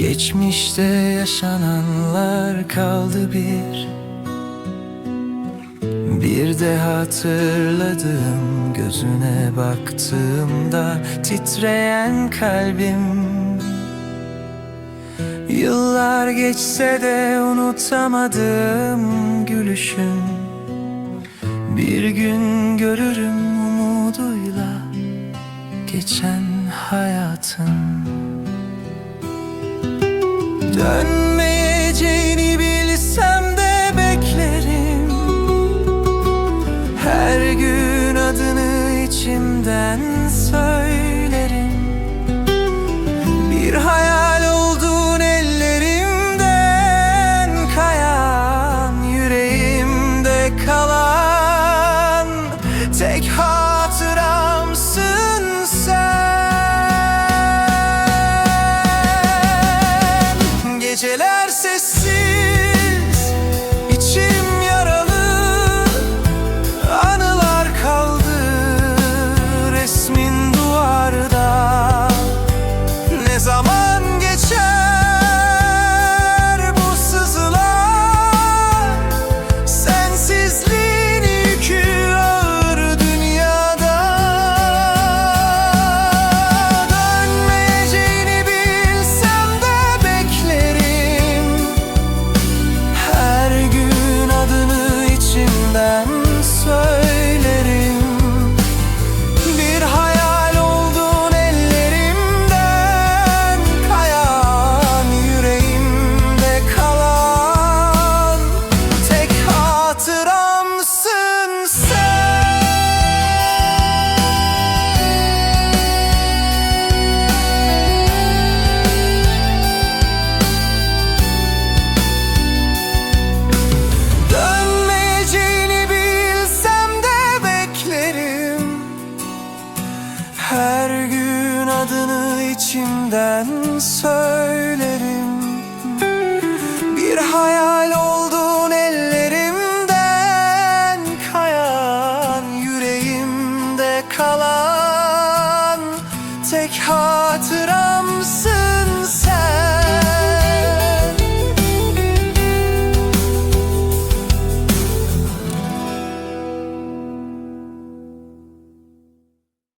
Geçmişte yaşananlar kaldı bir. Bir de hatırladım gözüne baktığımda titreyen kalbim. Yıllar geçse de unutamadım gülüşün Bir gün görürüm umuduyla geçen hayatın Dönmeyeceğini bilsem de beklerim. Her gün adını içimden söylerim querer sim. Her gün adını içimden söylerim. Bir hayal oldun ellerimden kayan Yüreğimde kalan tek hatıra